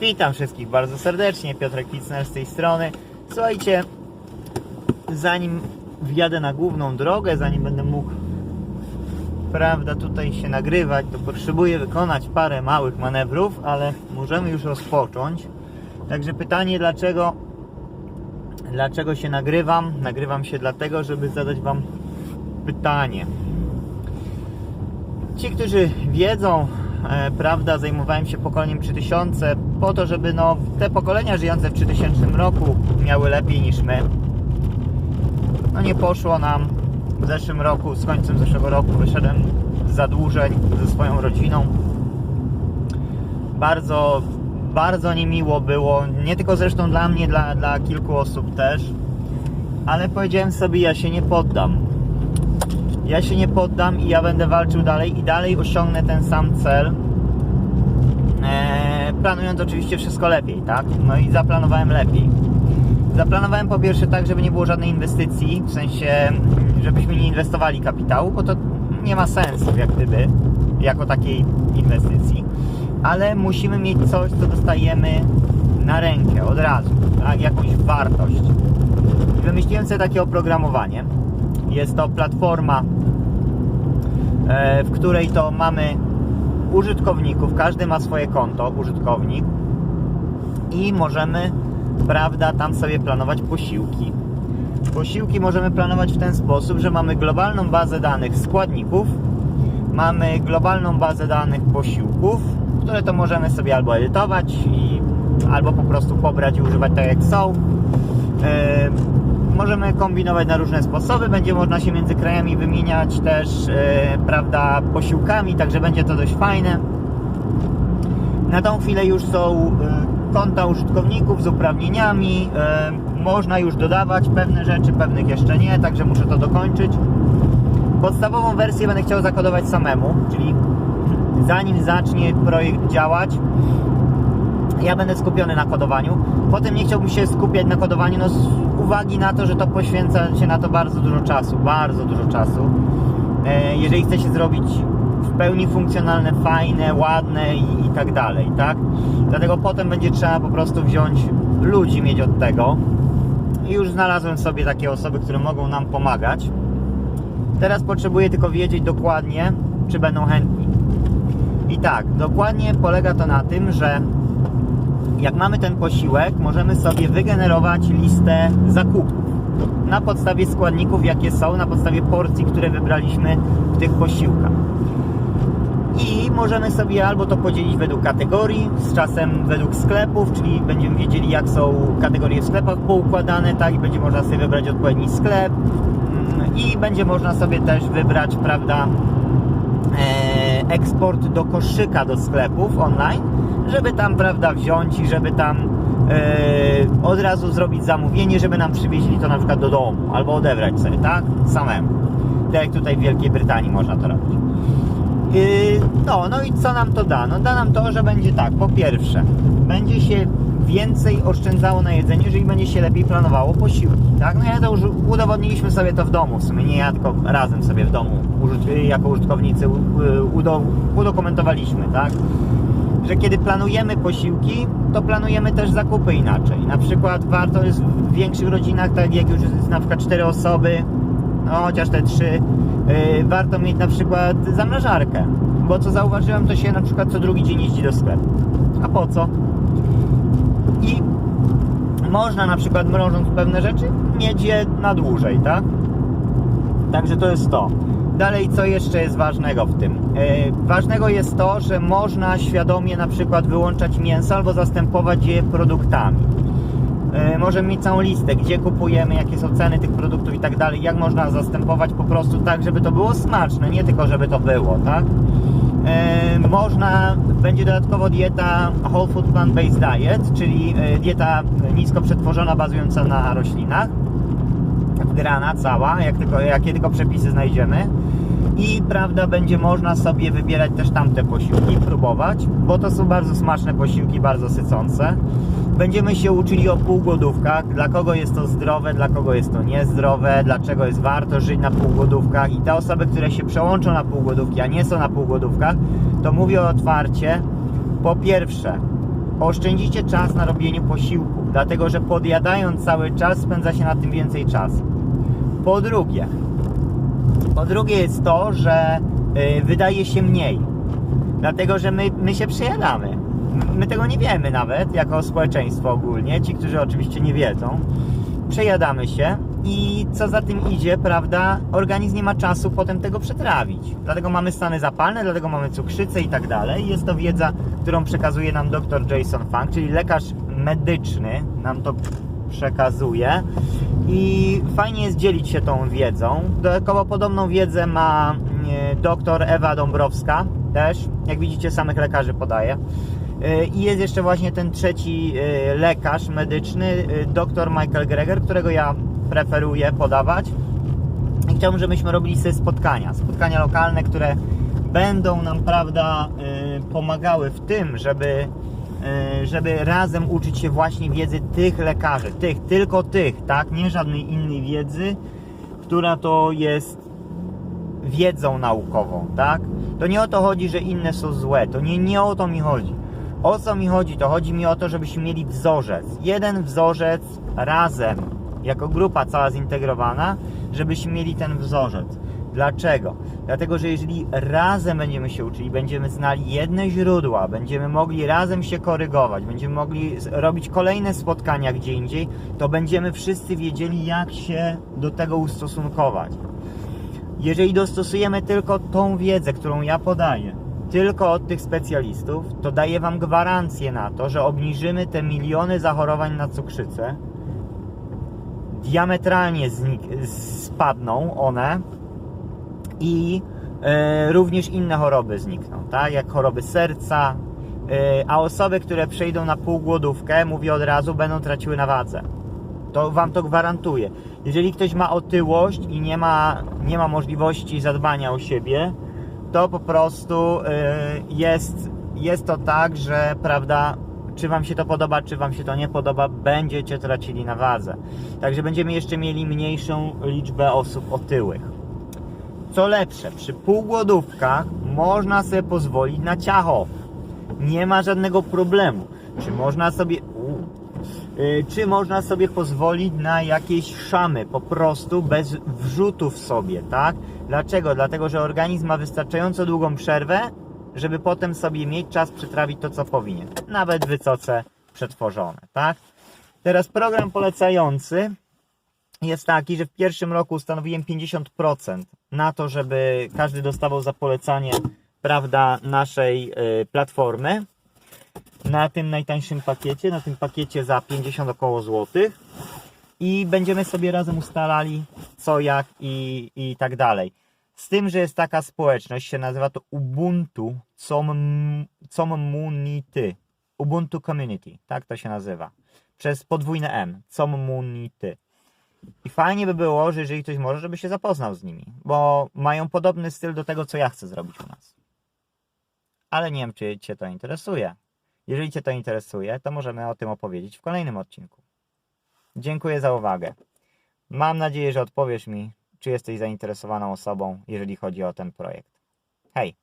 Witam wszystkich bardzo serdecznie, Piotrek Kicner z tej strony. Słuchajcie, zanim wjadę na główną drogę, zanim będę mógł prawda, tutaj się nagrywać, to potrzebuję wykonać parę małych manewrów, ale możemy już rozpocząć. Także pytanie, dlaczego dlaczego się nagrywam? Nagrywam się dlatego, żeby zadać Wam pytanie. Ci, którzy wiedzą, prawda, zajmowałem się pokoleniem 3000 po to, żeby no, te pokolenia żyjące w 3000 roku miały lepiej niż my. No nie poszło nam. W zeszłym roku, z końcem zeszłego roku wyszedłem z zadłużeń ze swoją rodziną. Bardzo, bardzo niemiło było, nie tylko zresztą dla mnie, dla, dla kilku osób też, ale powiedziałem sobie, ja się nie poddam ja się nie poddam i ja będę walczył dalej i dalej osiągnę ten sam cel. Eee, planując oczywiście wszystko lepiej, tak? No i zaplanowałem lepiej. Zaplanowałem po pierwsze tak, żeby nie było żadnej inwestycji, w sensie, żebyśmy nie inwestowali kapitału, bo to nie ma sensu, jak gdyby, jako takiej inwestycji. Ale musimy mieć coś, co dostajemy na rękę od razu, tak? Jakąś wartość. I wymyśliłem sobie takie oprogramowanie. Jest to platforma, e, w której to mamy użytkowników, każdy ma swoje konto, użytkownik i możemy, prawda, tam sobie planować posiłki. Posiłki możemy planować w ten sposób, że mamy globalną bazę danych składników, mamy globalną bazę danych posiłków, które to możemy sobie albo edytować i albo po prostu pobrać i używać tak jak są. E, możemy kombinować na różne sposoby, będzie można się między krajami wymieniać też, e, prawda, posiłkami, także będzie to dość fajne. Na tą chwilę już są e, konta użytkowników z uprawnieniami, e, można już dodawać pewne rzeczy, pewnych jeszcze nie, także muszę to dokończyć. Podstawową wersję będę chciał zakodować samemu, czyli zanim zacznie projekt działać, ja będę skupiony na kodowaniu. Potem nie chciałbym się skupiać na kodowaniu, no uwagi na to, że to poświęca się na to bardzo dużo czasu, bardzo dużo czasu. E, jeżeli chce się zrobić w pełni funkcjonalne, fajne, ładne i, i tak dalej, tak? Dlatego potem będzie trzeba po prostu wziąć ludzi mieć od tego. I już znalazłem sobie takie osoby, które mogą nam pomagać. Teraz potrzebuję tylko wiedzieć dokładnie, czy będą chętni. I tak, dokładnie polega to na tym, że jak mamy ten posiłek, możemy sobie wygenerować listę zakupów na podstawie składników, jakie są, na podstawie porcji, które wybraliśmy w tych posiłkach. I możemy sobie albo to podzielić według kategorii, z czasem według sklepów, czyli będziemy wiedzieli, jak są kategorie w sklepach poukładane, tak, i będzie można sobie wybrać odpowiedni sklep. Mm, I będzie można sobie też wybrać, prawda, e, eksport do koszyka do sklepów online, żeby tam, prawda, wziąć i żeby tam e, od razu zrobić zamówienie, żeby nam przywieźli to na przykład do domu albo odebrać sobie, tak? Samemu. Tak jak tutaj w Wielkiej Brytanii można to robić. Yy, no, no i co nam to da? No da nam to, że będzie tak, po pierwsze, będzie się więcej oszczędzało na jedzenie, jeżeli będzie się lepiej planowało posiłki, tak? No ja to już udowodniliśmy sobie to w domu, w sumie nie ja, tylko razem sobie w domu użyt- jako użytkownicy udo- udokumentowaliśmy, tak? Że kiedy planujemy posiłki, to planujemy też zakupy inaczej. Na przykład warto jest w większych rodzinach, tak jak już jest na przykład cztery osoby, no chociaż te trzy, yy, warto mieć na przykład zamrażarkę. Bo co zauważyłem, to się na przykład co drugi dzień jeździ do sklepu. A po co? I można na przykład mrożąc pewne rzeczy mieć je na dłużej, tak? Także to jest to. Dalej, co jeszcze jest ważnego w tym? E, ważnego jest to, że można świadomie na przykład wyłączać mięso albo zastępować je produktami. E, możemy mieć całą listę, gdzie kupujemy, jakie są ceny tych produktów i tak dalej, jak można zastępować po prostu tak, żeby to było smaczne, nie tylko żeby to było, tak? Można, będzie dodatkowo dieta Whole Food Plant Based Diet, czyli e, dieta nisko przetworzona, bazująca na roślinach wgrana cała, jak tylko, jakie tylko przepisy znajdziemy. I prawda, będzie można sobie wybierać też tamte posiłki, próbować, bo to są bardzo smaczne posiłki, bardzo sycące. Będziemy się uczyli o półgłodówkach, dla kogo jest to zdrowe, dla kogo jest to niezdrowe, dlaczego jest warto żyć na półgłodówkach i te osoby, które się przełączą na półgłodówki, a nie są na półgłodówkach, to mówię otwarcie, po pierwsze, oszczędzicie czas na robieniu posiłku, dlatego że podjadając cały czas spędza się na tym więcej czasu. Po drugie, po drugie jest to, że y, wydaje się mniej, dlatego że my, my się przejadamy. My tego nie wiemy nawet jako społeczeństwo ogólnie, ci, którzy oczywiście nie wiedzą. Przejadamy się i co za tym idzie, prawda, organizm nie ma czasu potem tego przetrawić. Dlatego mamy stany zapalne, dlatego mamy cukrzycę i tak dalej. Jest to wiedza, którą przekazuje nam dr Jason Funk, czyli lekarz medyczny nam to przekazuje i fajnie jest dzielić się tą wiedzą. Dodatkowo podobną wiedzę ma e, dr Ewa Dąbrowska też, jak widzicie samych lekarzy podaje. E, I jest jeszcze właśnie ten trzeci e, lekarz medyczny, dr Michael Greger, którego ja preferuję podawać. I chciałbym, żebyśmy robili sobie spotkania, spotkania lokalne, które będą nam, prawda, pomagały w tym, żeby, żeby razem uczyć się właśnie wiedzy tych lekarzy, tych, tylko tych, tak, nie żadnej innej wiedzy, która to jest wiedzą naukową, tak? To nie o to chodzi, że inne są złe, to nie, nie o to mi chodzi. O co mi chodzi? To chodzi mi o to, żebyśmy mieli wzorzec. Jeden wzorzec razem, jako grupa cała zintegrowana, żebyśmy mieli ten wzorzec. Dlaczego? Dlatego, że jeżeli razem będziemy się uczyli, będziemy znali jedne źródła, będziemy mogli razem się korygować, będziemy mogli robić kolejne spotkania gdzie indziej, to będziemy wszyscy wiedzieli, jak się do tego ustosunkować. Jeżeli dostosujemy tylko tą wiedzę, którą ja podaję, tylko od tych specjalistów, to daję Wam gwarancję na to, że obniżymy te miliony zachorowań na cukrzycę. Diametralnie spadną one i e, również inne choroby znikną, tak? Jak choroby serca, e, a osoby, które przejdą na półgłodówkę, mówię od razu, będą traciły na wadze. To Wam to gwarantuję. Jeżeli ktoś ma otyłość i nie ma, nie ma możliwości zadbania o siebie, to po prostu y, jest, jest to tak, że prawda, czy Wam się to podoba, czy Wam się to nie podoba, będziecie tracili na wadze. Także będziemy jeszcze mieli mniejszą liczbę osób otyłych. Co lepsze, przy półgłodówkach można sobie pozwolić na ciacho. Nie ma żadnego problemu. Czy można sobie. U, y, czy można sobie pozwolić na jakieś szamy po prostu bez wrzutów sobie, tak? Dlaczego? Dlatego, że organizm ma wystarczająco długą przerwę, żeby potem sobie mieć czas przetrawić to, co powinien. Nawet wysoce przetworzone, tak? Teraz program polecający jest taki, że w pierwszym roku ustanowiłem 50% na to, żeby każdy dostawał za polecanie, prawda, naszej y, platformy. Na tym najtańszym pakiecie, na tym pakiecie za 50 około złotych. I będziemy sobie razem ustalali co, jak i, i tak dalej. Z tym, że jest taka społeczność, się nazywa to Ubuntu Com- Community. Ubuntu Community, tak to się nazywa. Przez podwójne M. Community. I fajnie by było, że jeżeli ktoś może, żeby się zapoznał z nimi, bo mają podobny styl do tego, co ja chcę zrobić u nas. Ale nie wiem, czy Cię to interesuje. Jeżeli Cię to interesuje, to możemy o tym opowiedzieć w kolejnym odcinku. Dziękuję za uwagę. Mam nadzieję, że odpowiesz mi, czy jesteś zainteresowaną osobą, jeżeli chodzi o ten projekt. Hej!